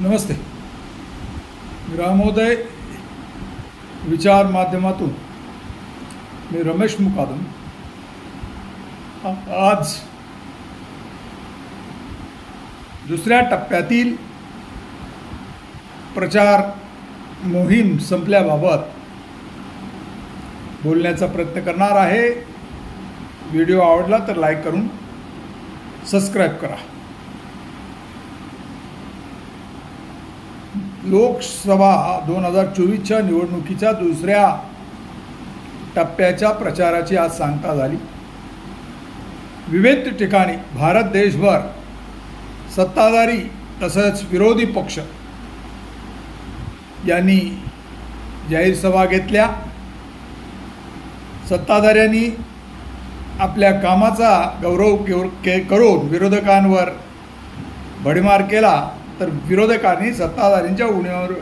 नमस्ते. ग्रामोदय विचार माध्यमातून मी रमेश मुकादम. आज दुसऱ्या टप्प्यातील प्रचार मोहीम संपल्याबाबत बोलण्याचा प्रयत्न करणार आहे. व्हिडिओ आवडला तर लाईक करून सबस्क्राईब करा. लोकसभा दोन हजार चोवीसच्या निवडणुकीच्या दुसऱ्या टप्प्याच्या प्रचाराची आज सांगता झाली. विविध ठिकाणी भारत देशभर सत्ताधारी तसंच विरोधी पक्ष यांनी जाहीर सभा घेतल्या. सत्ताधाऱ्यांनी आपल्या कामाचा गौरव के करून विरोधकांवर भडीमार केला. तर विरोधकांनी सत्ताधारींच्या उणीवर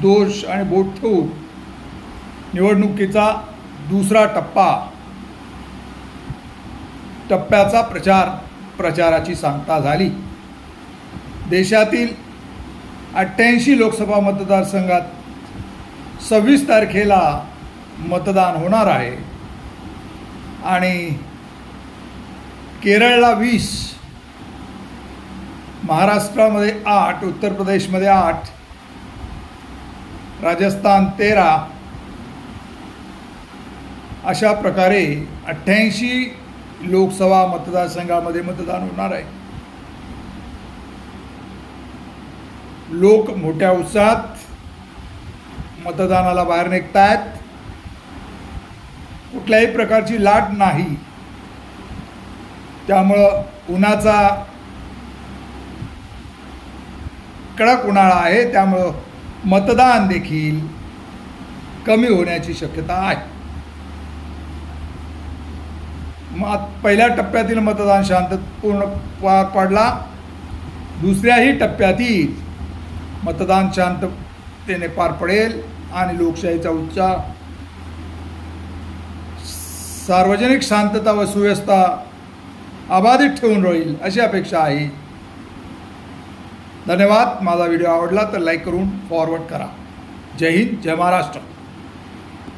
दोष आणि बोट ठेवून निवडणुकीचा दुसरा टप्पा टप्प्याचा प्रचार प्रचाराची सांगता झाली. देशातील अठ्ठ्याऐंशी लोकसभा मतदारसंघात सव्वीस तारखेला मतदान होणार आहे. आणि केरळला वीस महाराष्ट्रामध्ये आठ उत्तर प्रदेशमध्ये आठ राजस्थान तेरा अशा प्रकारे अठ्ठ्याऐंशी लोकसभा मतदारसंघामध्ये मतदान होणार आहे. लोक मोठ्या उत्साहात मतदानाला बाहेर निघत आहेत कुठल्याही प्रकारची लाट नाही. त्यामुळं उन्हाचा कडक उन्हाळा आहे त्यामुळं मतदान देखील कमी होण्याची शक्यता आहे. मग पहिल्या टप्प्यातील मतदान शांतपूर्ण पार पडला. दुसऱ्याही टप्प्यातील मतदान शांततेने पार पडेल आणि लोकशाहीचा उत्साह सार्वजनिक शांतता व सुव्यवस्था अबाधित ठेवून राहील अशी अपेक्षा आहे. धन्यवाद. माझा व्हिडिओ आवडला तर लाईक करून फॉरवर्ड करा. जय हिंद जय महाराष्ट्र.